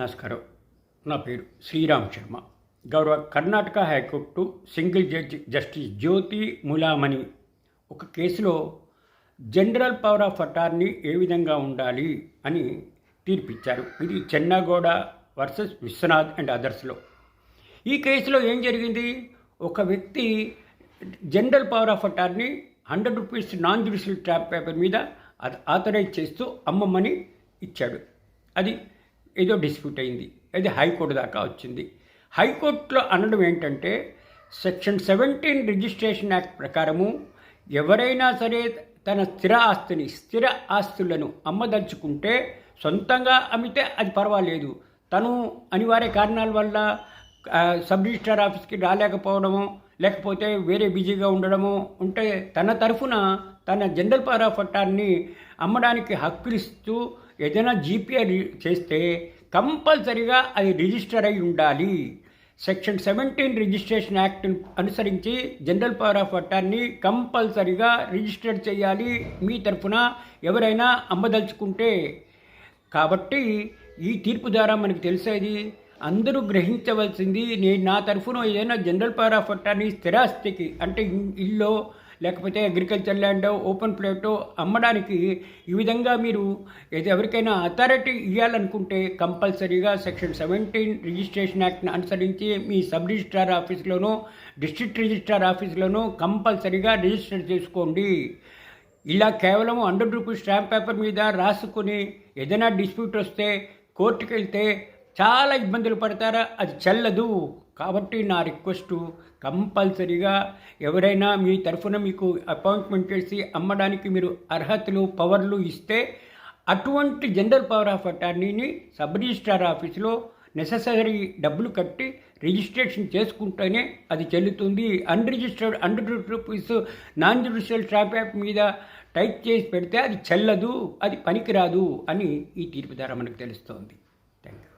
నమస్కారం. నా పేరు శ్రీరామ్ శర్మ. గౌరవ Karnataka high court single judge justice Jyothi Mulamani ఒక కేసులో జనరల్ పవర్ ఆఫ్ అటార్నీ ఏ విధంగా ఉండాలి అని తీర్పిచ్చారు. ఇది చెన్నగౌడ వర్సెస్ విశ్వనాథ్ అండ్ అదర్స్లో. ఈ కేసులో ఏం జరిగింది? ఒక వ్యక్తి general power of attorney hundred rupees non judicial stamp paper మీద అది ఆథరైజ్ చేస్తూ అమ్మమ్మని ఇచ్చాడు. అది ఏదో డిస్ప్యూట్ అయింది. అది హైకోర్టు దాకా వచ్చింది. హైకోర్టులో అనడం ఏంటంటే సెక్షన్ సెవెంటీన్ రిజిస్ట్రేషన్ యాక్ట్ ప్రకారము ఎవరైనా సరే తన స్థిర ఆస్తిని స్థిర ఆస్తులను అమ్మదలుచుకుంటే సొంతంగా అమ్మితే అది పర్వాలేదు. తను అనివార్య కారణాల వల్ల సబ్ రిజిస్ట్రార్ ఆఫీస్కి రాలేకపోవడము లేకపోతే వేరే బిజీగా ఉండడము ఉంటే తన తరఫున తన జనరల్ పవర్ ఆఫ్ అటార్నీ అమ్మడానికి హక్కులు ఇస్తూ ఏదైనా జీపీఏ చేస్తే కంపల్సరిగా అది రిజిస్టర్ అయి ఉండాలి. సెక్షన్ సెవెంటీన్ రిజిస్ట్రేషన్ యాక్ట్ అనుసరించి జనరల్ పవర్ ఆఫ్ అటార్నీ కంపల్సరిగా రిజిస్టర్ చేయాలి. మీ తరఫున ఎవరైనా అమ్మదలుచుకుంటే. కాబట్టి ఈ తీర్పు ద్వారా మనకు తెలిసేది అందరూ గ్రహించవలసింది నేను నా తరఫున ఏదైనా జనరల్ పవర్ ఆఫ్ అటార్నీ స్థిరాస్తికి అంటే ఇల్లో లేకపోతే అగ్రికల్చర్ ల్యాండ్ ఓపెన్ ప్లేటో అమ్మడానికి ఈ విధంగా మీరు ఎవరికైనా అథారిటీ ఇవ్వాలనుకుంటే కంపల్సరీగా సెక్షన్ సెవెంటీన్ రిజిస్ట్రేషన్ యాక్ట్ని అనుసరించి మీ సబ్ రిజిస్ట్రార్ ఆఫీస్లోనూ డిస్ట్రిక్ట్ రిజిస్ట్రార్ ఆఫీస్లోనూ కంపల్సరీగా రిజిస్టర్ చేసుకోండి. ఇలా కేవలం హండ్రెడ్ రూపీస్ స్టాంప్ పేపర్ మీద రాసుకొని ఏదైనా డిస్ప్యూట్ వస్తే కోర్టుకు వెళ్తే చాలా ఇబ్బందులు పడతారా? అది చెల్లదు. కాబట్టి నా రిక్వెస్ట్ కంపల్సరీగా ఎవరైనా మీ తరఫున మీకు అపాయింట్మెంట్ చేసి అమ్మడానికి మీరు అర్హతలు పవర్లు ఇస్తే అటువంటి జనరల్ పవర్ ఆఫ్ అటార్నీని సబ్ రిజిస్ట్రార్ ఆఫీసులో నెససరీ డబ్బులు కట్టి రిజిస్ట్రేషన్ చేసుకుంటేనే అది చెల్లుతుంది. Unregistered hundred rupees non judicial stamp paper మీద టైప్ చేసి పెడితే అది చెల్లదు అది పనికిరాదు అని ఈ తీర్పు ద్వారా మనకు తెలుస్తోంది. Thank you